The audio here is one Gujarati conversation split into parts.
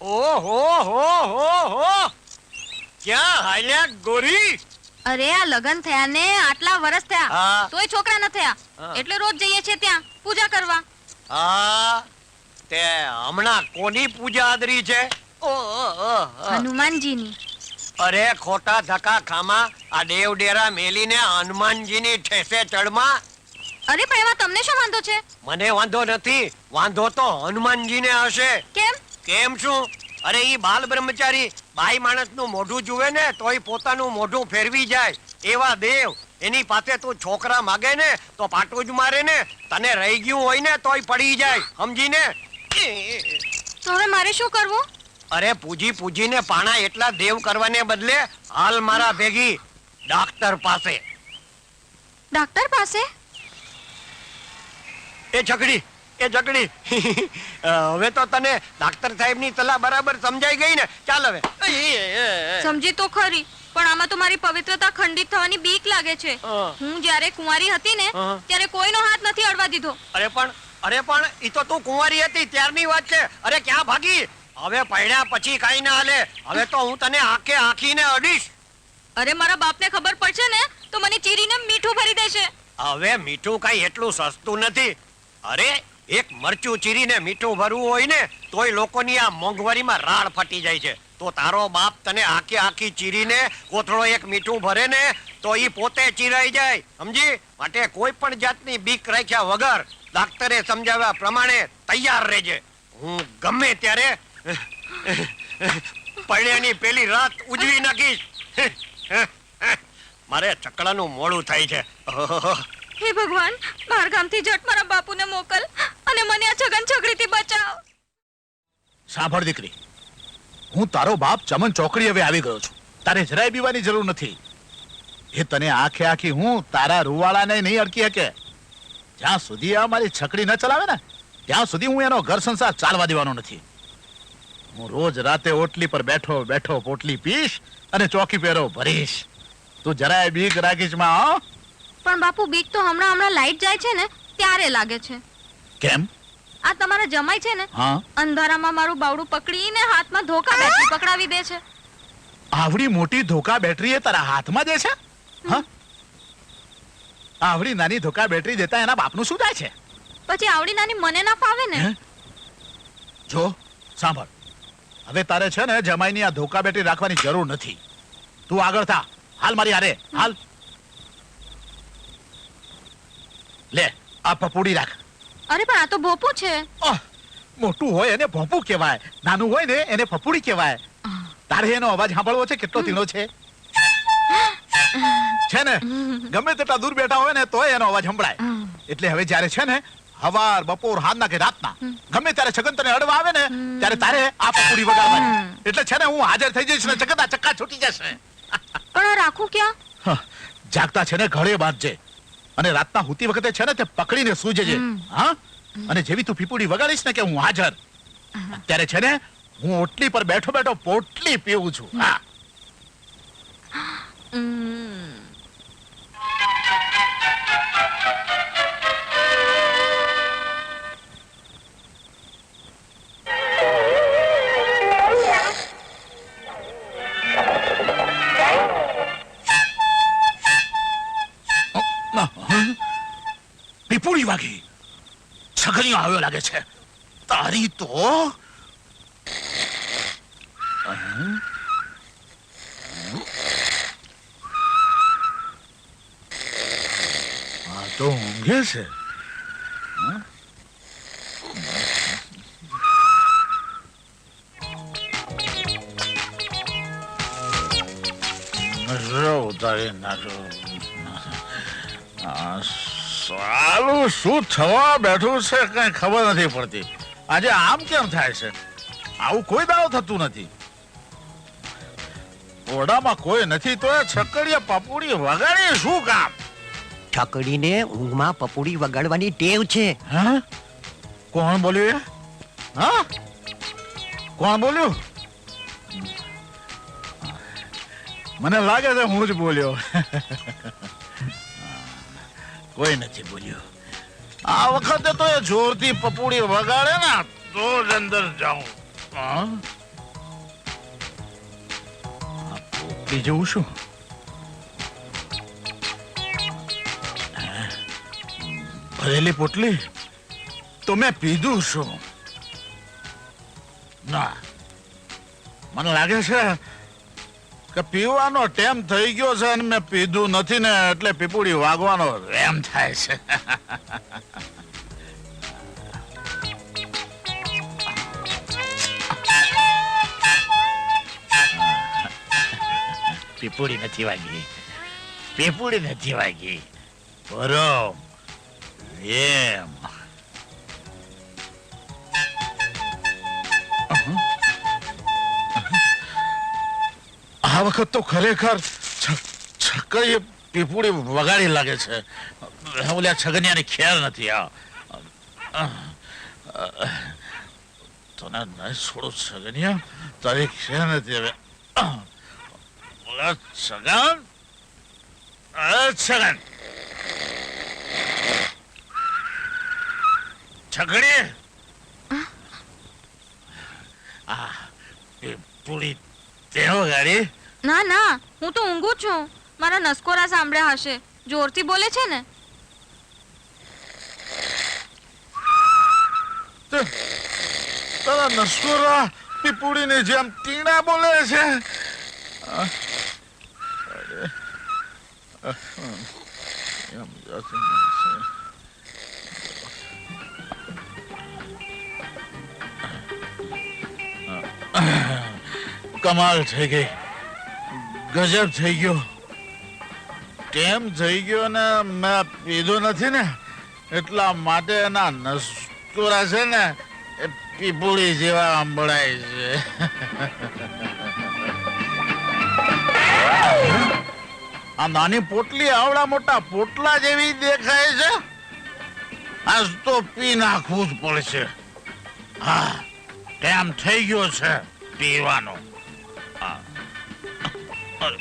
ઓહો હો હો હો. ક્યાં હાલ્યા ગોરી? અરે આ લગન થયા ને આટલા વર્ષ થયા. તોય છોકરા ન થયા. એટલે રોજ જઈએ છીએ ત્યાં પૂજા કરવા. હા તે હમણાં કોની પૂજા આદરી છે. હનુમાનજીની. અરે ખોટા ધક્કા ખામા આ દેવ ડેરા મેલીને હનુમાનજીની ઠેસે ચડમાં? અરે પણ એમાં તમને શું વાંધો છે? મને વાંધો નથી. વાંધો તો હનુમાનજીને હશે. કેમ? કેમ શું અરે ઈ બાલ બ્રહ્મચારી બાઈ માણસનું મોઢું જુએ ને તોય પોતાનું મોઢું ફેરવી જાય. એવા દેવ. એની પાસે તું છોકરા માગે ને તો પાટું જ મારે ને. તને રહી ગયું હોય ને તોય પડી જાય. સમજીને? તો હવે મારે શું કરવું? અરે પૂજી પૂજીને પાણા એટલા દેવ કરવાને બદલે હાલ મારા ભેગી ડાક્ટર પાસે. ડાક્ટર પાસે? એ છકડી. એ છકડી હવે તો તને ડાક્ટર સાહેબની સલાહ બરાબર સમજાઈ ગઈ ને. ચાલ હવે. સમજી તો ખરી પણ આમાં તો મારી પવિત્રતા ખંડિત થવાની બીક લાગે છે. હું. જ્યારે કુંવારી હતી ને ત્યારે કોઈનો હાથ નથી અડવા દીધો. અરે પણ અરે પણ ઈ તો તું કુંવારી હતી ત્યારની વાત છે. અરે ક્યાં ભાગી? હવે પડ્યા પછી કાઈ ના હાલે. હવે તો હું તને આંખે આંખીને અડીશ. અરે મારા બાપને ખબર પડશે ને તો મને ચીરીને મીઠું ભરી દેશે. હવે મીઠું કઈ એટલું સસ્તું નથી. અરે એક મરચું ચીરીને મીઠું ભરવું હોય ને, તોય લોકોની આ મોંઘવારીમાં રાડ ફટી જાય છે. તો તારો બાપ તને આખી આખી ચીરીને, કોથળો એક મીઠું ભરે ને, તો ઈ પોતે ચીરાઈ જાય. સમજી? માટે કોઈ પણ જાતની બીક રાખ્યા વગર ડાક્ટરે સમજાવ્યા પ્રમાણે તૈયાર રહેજે. હું ગમે ત્યારે પૈણ્યાની પેલી રાત ઉજવી નાખીશ. મારે ચકડાનું મોડું થાય છે. હે ભગવાન બહાર ગામથી જટ મારા બાપુને મોકલ. અને મને આ છગન છગડીથી બચાવ. સાંભળ દીકરી હું તારો બાપ ચમન ચોકડી હવે આવી ગયો છું. તારે જરાય બીવાની જરૂર નથી. એ તને આંખે આખી હું તારા રૂવાળાને નહીં અડકી શકે. જ્યાં સુધી આ મારી છકડી ન ચલાવે ને ત્યાં સુધી હું એનો ઘર સંસાર ચાલવા દેવાનો નથી. હું રોજ રાતે ઓટલી પર બેઠો બેઠો પોટલી પીશ અને ચોકી પહેરો ભરીશ. તું જરાય બીક રાખીશમાં પણ બાપુ બીક તો હમણાં હમણાં લાઈટ જાય છે ને ત્યારે લાગે છે. કેમ? આ તમારા જમાઈ છે ને? હા. અંધારામાં મારું બાવડું પકડીને હાથમાં ધોકા બેટરી પકડાવી દે છે. આવડી મોટી ધોકા બેટરી એ તારા હાથમાં દે છે? હા? આવડી નાની ધોકા બેટરી દેતા એના બાપનું શું થાય છે? પછી આવડી નાની મને ના ફાવે ને? જો સાંભળ. હવે તારે છે ને જમાઈની આ ધોકા બેટરી રાખવાની જરૂર નથી. તું આગળ થા. હાલ મારી હારે. હાલ. લે આ પપુડી રાખ. અરે પણ આ તો ભોપું છે. મોટું હોય એને ભોંપું કહેવાય. નાનું હોય ને એને પપુડી કહેવાય. તારે એનો અવાજ સાંભળવો છે? કેટલો તીણો છે? છે ને? ગમે તેટલા દૂર બેઠા હોય ને તોય એનો અવાજ સંભળાય. એટલે હવે જ્યારે છે ને હવાર બપોર હાંજના કે રાતના ગમે ત્યારે છગન તને અડવા આવે ને ત્યારે તારે આ પપુડી વગાડવાની. એટલે છે ને હું હાજર થઈ જઈશ ને ચકતા ચક્કા છૂટી જશે. પણ આ રાખું ક્યાં? જાગતા છે ને ઘરે બાંધજે. અને રાતના હુતી વખતે છે ને તે પકડીને સૂજે છે. હા? અને જેવી તું પીપુડી વગાડીશ ને કે હું હાજર. ત્યારે છે ને હું ઓટલી પર બેઠો બેઠો પોટલી પીવું છું. હા. પીપુડી વાગી. છગડીયો આવ્યો લાગે છે. તારી તો તો ઊંઘે છે. ઉતારી નાખો. સાલું શું થવા બેઠું છે કઈ ખબર નથી પડતી. આજે આમ કેમ થાય છે? આવું કોઈ દાવ થતું નથી. ઓરડામાં કોઈ નથી તો છકડીએ પપુડી વગાડી શું કામ? છકડીને ઊંઘમાં પપુડી વગાડવાની ટેવ છે. હા? કોણ બોલ્યું એ? હા? કોણ બોલ્યું? મને લાગે છે હું જ બોલ્યો. કોઈ નથી બોલ્યો. આ વખતે તો એ જોરથી પપુડી વગાડે ને તો જ અંદર જાઉં. હા? પોપડી જવું શું? ભરેલી પોટલી? તો મેં પીધું શું? ના. મને લાગે છે કે પીવાનો ટેમ થઈ ગયો છે અને મેં પીધું નથી ને એટલે પીપુડી વાગવાનો એમ થાય છે. પીપુડી નથી વાગી. પીપુડી નથી વાગી. બરો એમ આ વખત તો ખરેખર છ- છકડીએ પીપુડી વગાડી લાગે છે. ઓલા છગનિયાની ખ્યાલ નથી આ તને નહીં છોડો છગનિયા? તારી ખ્યાલ નથી હવે. ઓલા છગન? છગન. છગડી આ પીપુડી તે વગાડી ના ના, હું તો ઊંઘું છું. મારા નસકોરા સાંભળ્યા હશે. જોરથી બોલે છે ને. તારા નસકોરા પીપુડીને જેમ ટીણા બોલે છે. કમાલ થઈ ગઈ. ગજબ થઈ ગયો. કેમ થઈ ગયો ને મેં પીધું નથી ને? એટલા માટે એના નસકોરા છે ને, એ પીપુળી જેવા સંભળાય છે. આ નાની પોટલી આવડા મોટા પોટલા જેવી દેખાય છે. આજ તો પી નાખવું જ પડશે. હા, કેમ થઈ ગયો છે પીવાનો. અરે.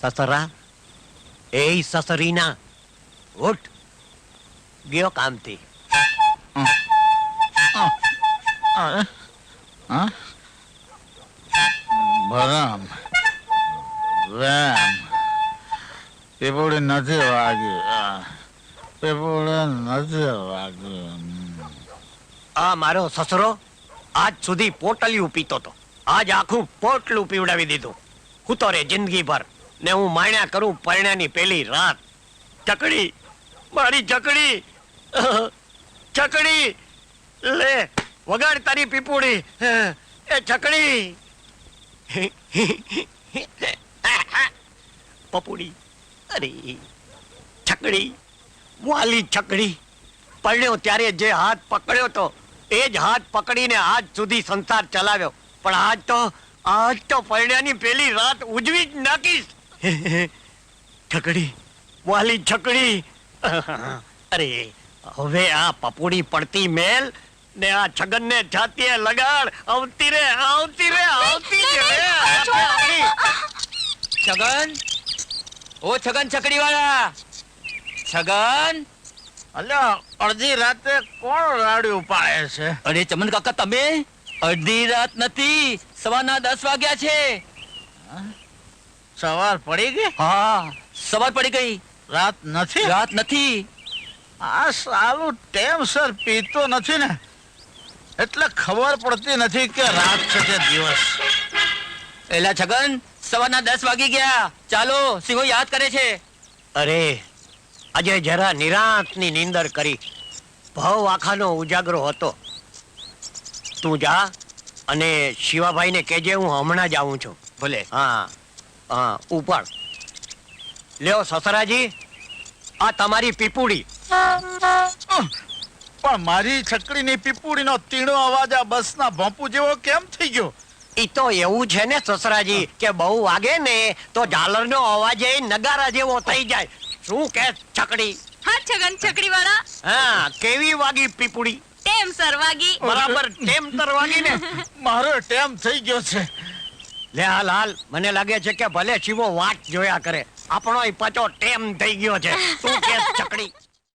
સસરા એ સસરીના ઉઠ. ગયો કામથી? બરામ નથી વાગ્યું આ, નથી વાગી. આ મારો સસરો આજ સુધી પોટલિયું પીતો તો. આજ આખું પોટલું પીવડાવી દીધું. હું તો રે જિંદગી ભર ને હું માણ્યા કરું પરણ્યાની પેલી રાત. ચકડી મારી ચકડી ચકડી લે, વગાડ તારી પીપુડી. એ ચકડી પપુડી. અરે છકડી વાલી છકડી પડ્યો ત્યારે જે હાથ પકડ્યો તો, એ જ હાથ પકડીને આજ સુધી સંસાર ચલાવ્યો. પણ આજ તો આજ તો પરણ્યાની પેલી રાત ઉજવી જ નાખીશ. છકડી વાલી છકડી અરે હવે આ પપોડી પડતી મેલ ને આ છગન ને છાતીએ લગાડ આવતી રે આવતી રે આવતી જ રે છગન? ઓ છગન છકડી વાળા છગન? અલ્યા અડધી રાતે કોણ રાડ્યું પાડે છે? અરે ચમન કાકા તમે? અડધી રાત નથી સવારના દસ વાગ્યા છે. સવાર પડી ગઈ? હા સવાર પડી ગઈ. રાત નથી? રાત નથી. આ સારું ટેમસર પીતો નથી ને. એટલે ખબર પડતી નથી કે રાત છે કે દિવસ. એલા છગન સવારના દસ વાગી ગયા. ચાલો સિંહો યાદ કરે છે. અરે આજે જરા નિરાંતની નીંદર કરી. ભાવ આખાનો ઉજાગરો હતો. તું જા અને શિવાભાઈને કહેજે હું હમણાં જ આવું છું. ભલે. હા હા ઉપર લ્યો સસરાજી આ તમારી પીપુડી. પણ મારી છકડીની પીપુડીનો તીણો અવાજ આ બસના ભોંપુ જેવો કેમ થઈ ગયો? ઈ તો એવું છે ને સસરાજી કે બહુ વાગે ને તો ઝાલરનો અવાજ એ નગારા જેવો થઈ જાય. શું કે છકડી? હા છગન છકડી વાળા હા કેવી વાગી પીપુડી? ટેમ સર વાગી. બરાબર ટેમ તર વાગી ને? મારો ટેમ થઈ ગયો છે. લે હાલ હાલ. મને લાગે છે કે ભલે શિવો વાત જોયા કરે. આપણો પાછો ટેમ થઈ ગયો છે. શું કે છકડી